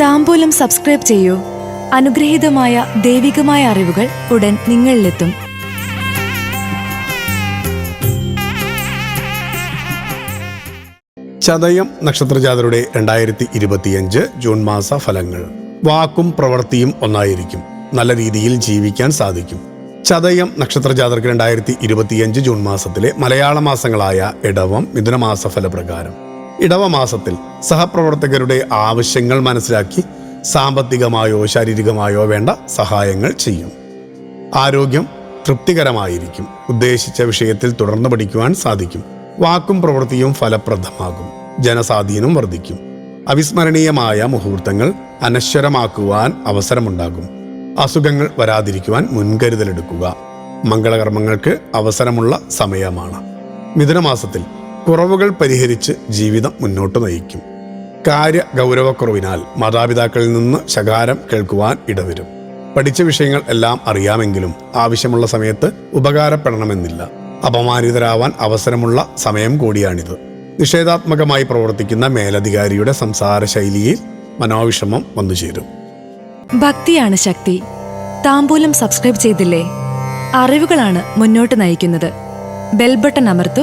താമ്പൂലം subscribe ചെയ്യൂ. അനുഗ്രഹീതമായ ദൈവികമായ അറിവുകൾ ഉടൻ നിങ്ങളിലെത്തും. ചതയം നക്ഷത്രജാതരുടെ രണ്ടായിരത്തി ഇരുപത്തിയഞ്ച് ജൂൺ മാസ ഫലങ്ങൾ. വാക്കും പ്രവൃത്തിയും ഒന്നായിരിക്കും. നല്ല രീതിയിൽ ജീവിക്കാൻ സാധിക്കും. ചതയം നക്ഷത്രജാതർക്ക് രണ്ടായിരത്തി ഇരുപത്തിയഞ്ച് ജൂൺ മാസത്തിലെ മലയാള മാസങ്ങളായ ഇടവം മിഥുനമാസ ഫലപ്രകാരം. ഇടവ മാസത്തിൽ സഹപ്രവർത്തകരുടെ ആവശ്യങ്ങൾ മനസ്സിലാക്കി സാമ്പത്തികമായോ ശാരീരികമായോ വേണ്ട സഹായങ്ങൾ ചെയ്യും. ആരോഗ്യം തൃപ്തികരമായിരിക്കും. ഉദ്ദേശിച്ച വിഷയത്തിൽ തുടർന്ന് പഠിക്കുവാൻ സാധിക്കും. വാക്കും പ്രവൃത്തിയും ഫലപ്രദമാകും. ജനസ്വാധീനം വർദ്ധിക്കും. അവിസ്മരണീയമായ മുഹൂർത്തങ്ങൾ അനശ്വരമാക്കുവാൻ അവസരമുണ്ടാകും. അസുഖങ്ങൾ വരാതിരിക്കുവാൻ മുൻകരുതലെടുക്കുക. മംഗളകർമ്മങ്ങൾക്ക് അവസരമുള്ള സമയമാണ്. മിഥുനമാസത്തിൽ കുറവുകൾ പരിഹരിച്ച് ജീവിതം മുന്നോട്ട് നയിക്കും. കാര്യ ഗൗരവക്കുറവിനാൽ മാതാപിതാക്കളിൽ നിന്ന് ശകാരം കേൾക്കുവാൻ ഇടവരും. പഠിച്ച വിഷയങ്ങൾ എല്ലാം അറിയാമെങ്കിലും ആവശ്യമുള്ള സമയത്ത് ഉപകാരപ്പെടണമെന്നില്ല. അപമാനിതരാവാൻ അവസരമുള്ള സമയം കൂടിയാണിത്. നിഷേധാത്മകമായി പ്രവർത്തിക്കുന്ന മേലധികാരിയുടെ സംസാര ശൈലിയിൽ മനോവിഷമം വന്നു ചേരും ഭക്തിയാണ് ശക്തി. താമ്പൂലം സബ്സ്ക്രൈബ് ചെയ്തില്ലേ? അറിവുകളാണ് മുന്നോട്ട് നയിക്കുന്നത്. ബെൽബട്ടൺ അമർത്തു.